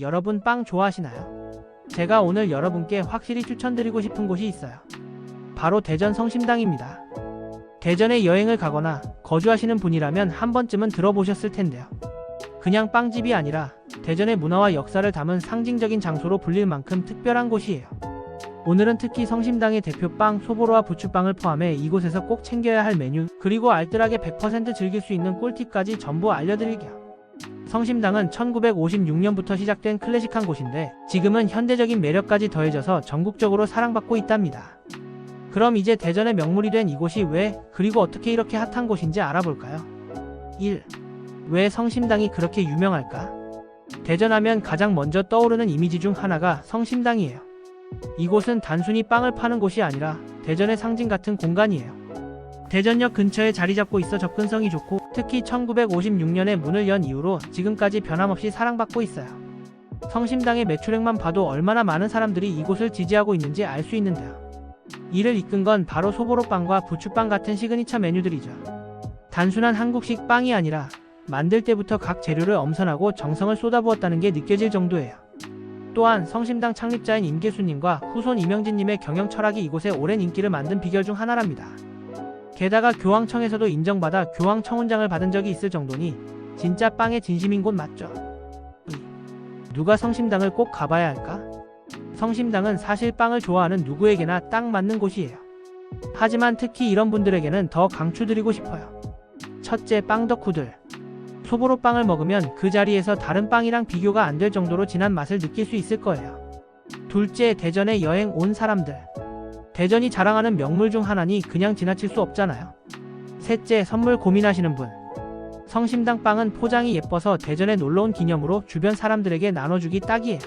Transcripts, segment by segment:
여러분 빵 좋아하시나요? 제가 오늘 여러분께 확실히 추천드리고 싶은 곳이 있어요. 바로 대전 성심당입니다. 대전에 여행을 가거나 거주하시는 분이라면 한 번쯤은 들어보셨을 텐데요. 그냥 빵집이 아니라 대전의 문화와 역사를 담은 상징적인 장소로 불릴 만큼 특별한 곳이에요. 오늘은 특히 성심당의 대표빵 소보로와 부추빵을 포함해 이곳에서 꼭 챙겨야 할 메뉴 그리고 알뜰하게 100% 즐길 수 있는 꿀팁까지 전부 알려드릴게요. 성심당은 1956년부터 시작된 클래식한 곳인데 지금은 현대적인 매력까지 더해져서 전국적으로 사랑받고 있답니다. 그럼 이제 대전의 명물이 된 이곳이 왜 그리고 어떻게 이렇게 핫한 곳인지 알아볼까요? 1. 왜 성심당이 그렇게 유명할까? 대전하면 가장 먼저 떠오르는 이미지 중 하나가 성심당이에요. 이곳은 단순히 빵을 파는 곳이 아니라 대전의 상징 같은 공간이에요. 대전역 근처에 자리 잡고 있어 접근성이 좋고 특히 1956년에 문을 연 이후로 지금까지 변함없이 사랑받고 있어요. 성심당의 매출액만 봐도 얼마나 많은 사람들이 이곳을 지지하고 있는지 알 수 있는데요. 이를 이끈 건 바로 소보로빵과 부추빵 같은 시그니처 메뉴들이죠. 단순한 한국식 빵이 아니라 만들 때부터 각 재료를 엄선하고 정성을 쏟아부었다는 게 느껴질 정도예요. 또한 성심당 창립자인 임계수님과 후손 이명진님의 경영 철학이 이곳에 오랜 인기를 만든 비결 중 하나랍니다. 게다가 교황청에서도 인정받아 교황청훈장을 받은 적이 있을 정도니 진짜 빵의 진심인 곳 맞죠? 이, 누가 성심당을 꼭 가봐야 할까? 성심당은 사실 빵을 좋아하는 누구에게나 딱 맞는 곳이에요. 하지만 특히 이런 분들에게는 더 강추드리고 싶어요. 첫째, 빵 덕후들. 소보로 빵을 먹으면 그 자리에서 다른 빵이랑 비교가 안 될 정도로 진한 맛을 느낄 수 있을 거예요. 둘째, 대전에 여행 온 사람들. 대전이 자랑하는 명물 중 하나니 그냥 지나칠 수 없잖아요. 셋째, 선물 고민하시는 분. 성심당 빵은 포장이 예뻐서 대전에 놀러온 기념으로 주변 사람들에게 나눠주기 딱이에요.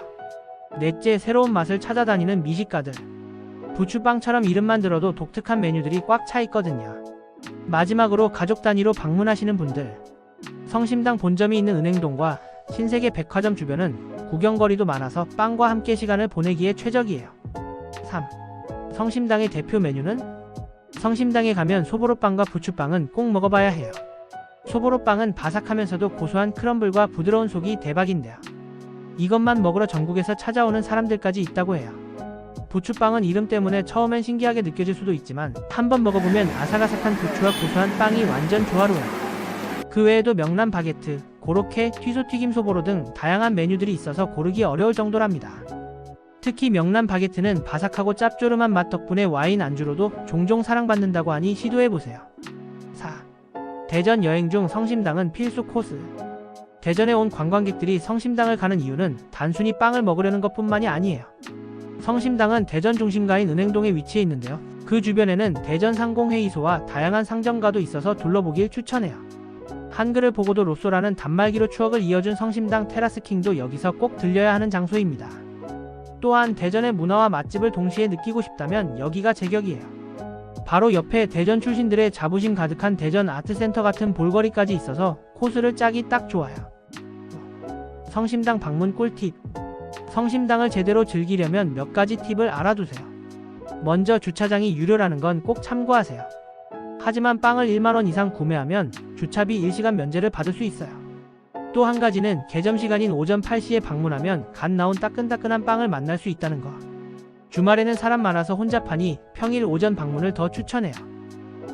넷째, 새로운 맛을 찾아다니는 미식가들. 부추빵처럼 이름만 들어도 독특한 메뉴들이 꽉 차 있거든요. 마지막으로 가족 단위로 방문하시는 분들. 성심당 본점이 있는 은행동과 신세계 백화점 주변은 구경거리도 많아서 빵과 함께 시간을 보내기에 최적이에요. 3. 성심당의 대표 메뉴는? 성심당에 가면 소보로빵과 부추빵은 꼭 먹어봐야 해요. 소보로빵은 바삭하면서도 고소한 크럼블과 부드러운 속이 대박인데요. 이것만 먹으러 전국에서 찾아오는 사람들까지 있다고 해요. 부추빵은 이름 때문에 처음엔 신기하게 느껴질 수도 있지만 한번 먹어보면 아삭아삭한 부추와 고소한 빵이 완전 조화로워요. 그 외에도 명란 바게트, 고로케, 튀소튀김 소보로 등 다양한 메뉴들이 있어서 고르기 어려울 정도랍니다. 특히 명란 바게트는 바삭하고 짭조름한 맛 덕분에 와인 안주로도 종종 사랑받는다고 하니 시도해보세요. 4. 대전 여행 중 성심당은 필수 코스. 대전에 온 관광객들이 성심당을 가는 이유는 단순히 빵을 먹으려는 것 뿐만이 아니에요. 성심당은 대전 중심가인 은행동에 위치해 있는데요. 그 주변에는 대전 상공회의소와 다양한 상점가도 있어서 둘러보길 추천해요. 한글을 보고도 로쏘라는 단말기로 추억을 이어준 성심당 테라스킹도 여기서 꼭 들려야 하는 장소입니다. 또한 대전의 문화와 맛집을 동시에 느끼고 싶다면 여기가 제격이에요. 바로 옆에 대전 출신들의 자부심 가득한 대전 아트센터 같은 볼거리까지 있어서 코스를 짜기 딱 좋아요. 성심당 방문 꿀팁. 성심당을 제대로 즐기려면 몇 가지 팁을 알아두세요. 먼저 주차장이 유료라는 건 꼭 참고하세요. 하지만 빵을 1만원 이상 구매하면 주차비 1시간 면제를 받을 수 있어요. 또 한 가지는 개점 시간인 오전 8시에 방문하면 갓 나온 따끈따끈한 빵을 만날 수 있다는 거. 주말에는 사람 많아서 혼자 파니 평일 오전 방문을 더 추천해요.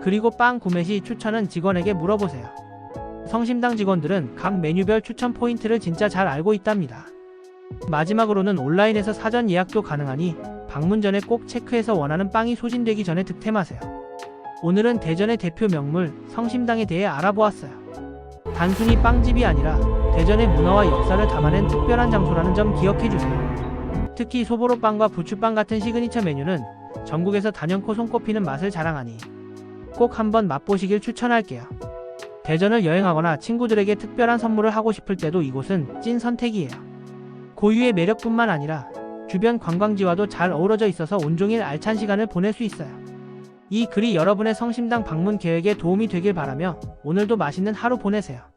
그리고 빵 구매 시 추천은 직원에게 물어보세요. 성심당 직원들은 각 메뉴별 추천 포인트를 진짜 잘 알고 있답니다. 마지막으로는 온라인에서 사전 예약도 가능하니 방문 전에 꼭 체크해서 원하는 빵이 소진되기 전에 득템하세요. 오늘은 대전의 대표 명물 성심당에 대해 알아보았어요. 단순히 빵집이 아니라 대전의 문화와 역사를 담아낸 특별한 장소라는 점 기억해 주세요. 특히 소보로빵과 부추빵 같은 시그니처 메뉴는 전국에서 단연코 손꼽히는 맛을 자랑하니 꼭 한번 맛보시길 추천할게요. 대전을 여행하거나 친구들에게 특별한 선물을 하고 싶을 때도 이곳은 찐 선택이에요. 고유의 매력뿐만 아니라 주변 관광지와도 잘 어우러져 있어서 온종일 알찬 시간을 보낼 수 있어요. 이 글이 여러분의 성심당 방문 계획에 도움이 되길 바라며 오늘도 맛있는 하루 보내세요.